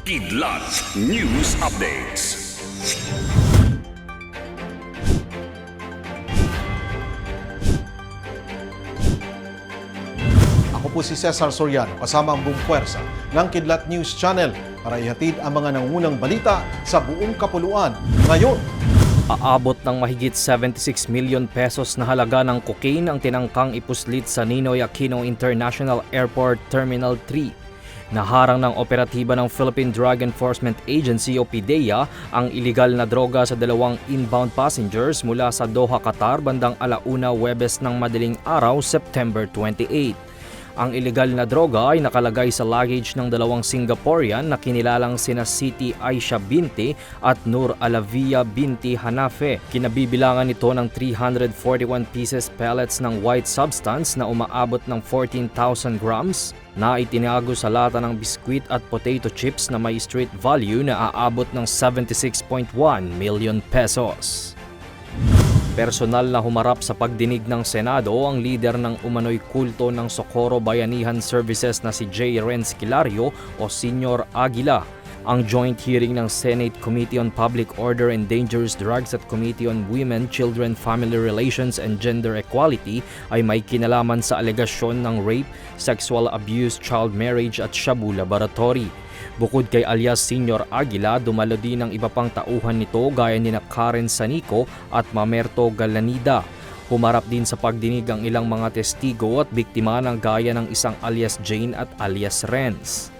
Kidlat News Updates. Ako po si Cesar Soriano kasama ang buong puwersa ng Kidlat News Channel para ihatid ang mga nangunang balita sa buong kapuluan. Ngayon, Aabot ng mahigit 76 million pesos na halaga ng cocaine ang tinangkang ipuslit sa Ninoy Aquino International Airport Terminal 3. Naharang ng operatiba ng Philippine Drug Enforcement Agency o PDEA ang iligal na droga sa dalawang inbound passengers mula sa Doha, Qatar bandang alauna Webes ng madaling araw, September 28. Ang illegal na droga ay nakalagay sa luggage ng dalawang Singaporean na kinilalang sina Siti Aisha Binti at Nur Alavia Binti Hanafe. Kinabibilangan nito ng 341 pieces pellets ng white substance na umaabot ng 14,000 grams na itinago sa lata ng biskwit at potato chips na may street value na aabot ng 76.1 million pesos. Personal na humarap sa pagdinig ng Senado ang lider ng umano'y kulto ng Socorro Bayanihan Services na si J. Renz Kilario o Senior Aguila. Ang joint hearing ng Senate Committee on Public Order and Dangerous Drugs at Committee on Women, Children, Family Relations and Gender Equality ay may kinalaman sa alegasyon ng rape, sexual abuse, child marriage at shabu laboratory. Bukod kay alias Senior Aguila, dumalo din ang iba pang tauhan nito gaya ni na Karen Sanico at Mamerto Galanida. Humarap din sa pagdinig ang ilang mga testigo at biktima ng gaya ng isang alias Jane at alias Renz.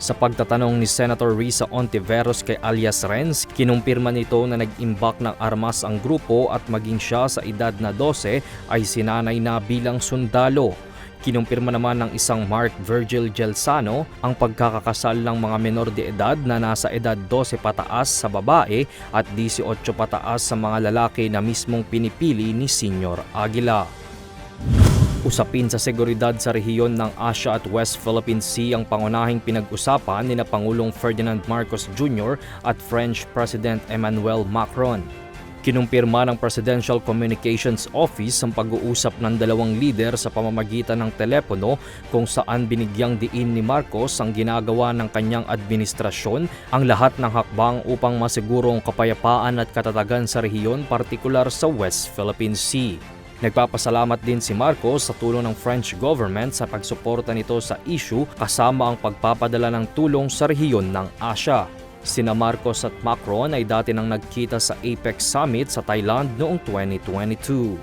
Sa pagtatanong ni Senator Risa Ontiveros kay alias Renz, kinumpirma nito na nag-imbak ng armas ang grupo at maging siya sa edad na 12 ay sinanay na bilang sundalo. Kinumpirma naman ng isang Mark Virgil Gelsano ang pagkakakasal ng mga menor de edad na nasa edad 12 pataas sa babae at 18 pataas sa mga lalaki na mismong pinipili ni Senior Aguila. Usapin sa seguridad sa rehiyon ng Asia at West Philippine Sea ang pangunahing pinag-usapan ni na Pangulong Ferdinand Marcos Jr. at French President Emmanuel Macron. Kinumpirma ng Presidential Communications Office ang pag-uusap ng dalawang lider sa pamamagitan ng telepono kung saan binigyang diin ni Marcos ang ginagawa ng kanyang administrasyon ang lahat ng hakbang upang masigurong kapayapaan at katatagan sa rehiyon partikular sa West Philippine Sea. Nagpapasalamat din si Marcos sa tulong ng French government sa pagsuporta nito sa issue kasama ang pagpapadala ng tulong sa rehiyon ng Asia. Sina Marcos at Macron ay dati nang nagkita sa APEC Summit sa Thailand noong 2022.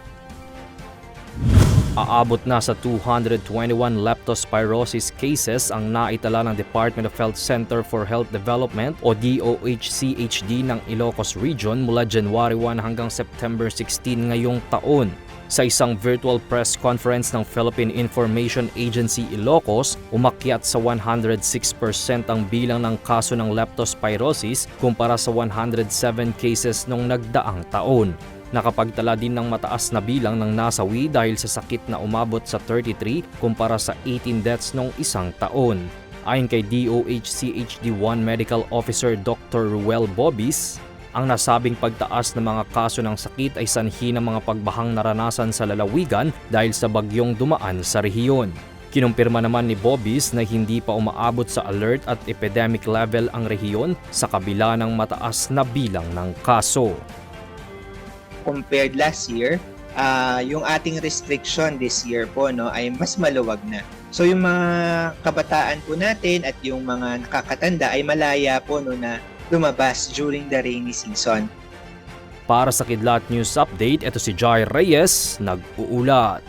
Aabot na sa 221 leptospirosis cases ang naitala ng Department of Health Center for Health Development o DOH-CHD ng Ilocos Region mula January 1 hanggang September 16 ngayong taon. Sa isang virtual press conference ng Philippine Information Agency Ilocos, umakyat sa 106% ang bilang ng kaso ng leptospirosis kumpara sa 107 cases noong nagdaang taon. Nakapagtala din ng mataas na bilang ng nasawi dahil sa sakit na umabot sa 33 kumpara sa 18 deaths noong isang taon. Ayon kay DOH-CHD1 Medical Officer Dr. Ruel Bobis, ang nasabing pagtaas ng mga kaso ng sakit ay sanhi ng mga pagbahang naranasan sa lalawigan dahil sa bagyong dumaan sa rehiyon. Kinumpirma naman ni Bobis na hindi pa umaabot sa alert at epidemic level ang rehiyon sa kabila ng mataas na bilang ng kaso. compared last year, ah yung ating restriction this year po no ay mas maluwag na. So yung mga kabataan po natin at yung mga nakakatanda ay malaya po no na lumabas during the rainy season. Para sa Kidlat News Update, ito si Jai Reyes, nag-uulat.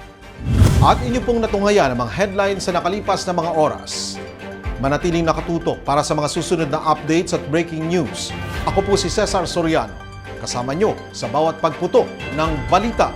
at inyo pong natunghayan ang mga headlines sa nakalipas na mga oras. Manatiling nakatutok para sa mga susunod na updates at breaking news. Ako po si Cesar Soriano, kasama nyo sa bawat pagputok ng balita.